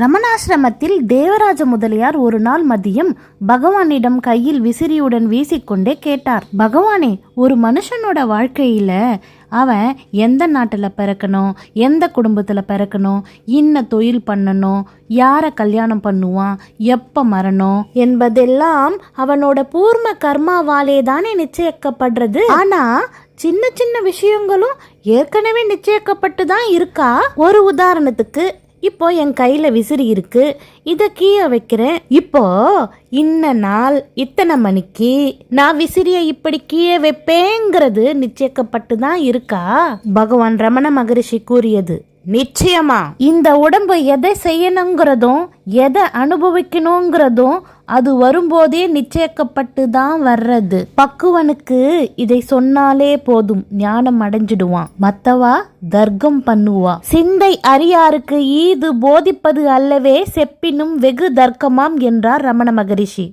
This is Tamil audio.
ரமணாசிரமத்தில் தேவராஜ முதலியார் ஒரு நாள் மதியம் பகவானிடம் கையில் விசிறியுடன் வீசிக்கொண்டே கேட்டார். பகவானே ஒரு மனுஷனோட வாழ்க்கையில அவன் எந்த நாட்டில் பிறக்கணும் எந்த குடும்பத்தில் பிறக்கணும் இன்ன தொழில் பண்ணணும் யாரை கல்யாணம் பண்ணுவான் எப்போ மரணும் என்பதெல்லாம் அவனோட பூர்ம கர்மாவாலே தானே நிச்சயிக்கப்படுறது. ஆனால் சின்ன சின்ன விஷயங்களும் ஏற்கனவே நிச்சயிக்கப்பட்டு தான் இருக்கா? ஒரு உதாரணத்துக்கு இப்போ என் கையில் விசிறி இருக்கு. இதை கீழே வைக்கிறேன். இப்போ இன்ன நாள் இத்தனை மணிக்கு நான் விசிறியை இப்படி கீழே வைப்பேங்கிறது நிச்சயிக்கப்பட்டு தான் இருக்கா? பகவான் ரமண மகரிஷி கூறியது நிச்சயமா. இந்த உடம்பு எதை செய்யணுங்கிறதும் எதை அனுபவிக்கணுங்கிறதும் அது வரும்போதே நிச்சயிக்கப்பட்டு தான் வர்றது. பக்குவனுக்கு இதை சொன்னாலே போதும் ஞானம் அடைஞ்சிடுவான். மத்தவா? தர்க்கம் பண்ணுவா. சிந்தை அரியாருக்கு ஈது போதிப்பது அல்லவே செப்பினும் வெகு தர்க்கமாம் என்றார் ரமண மகரிஷி.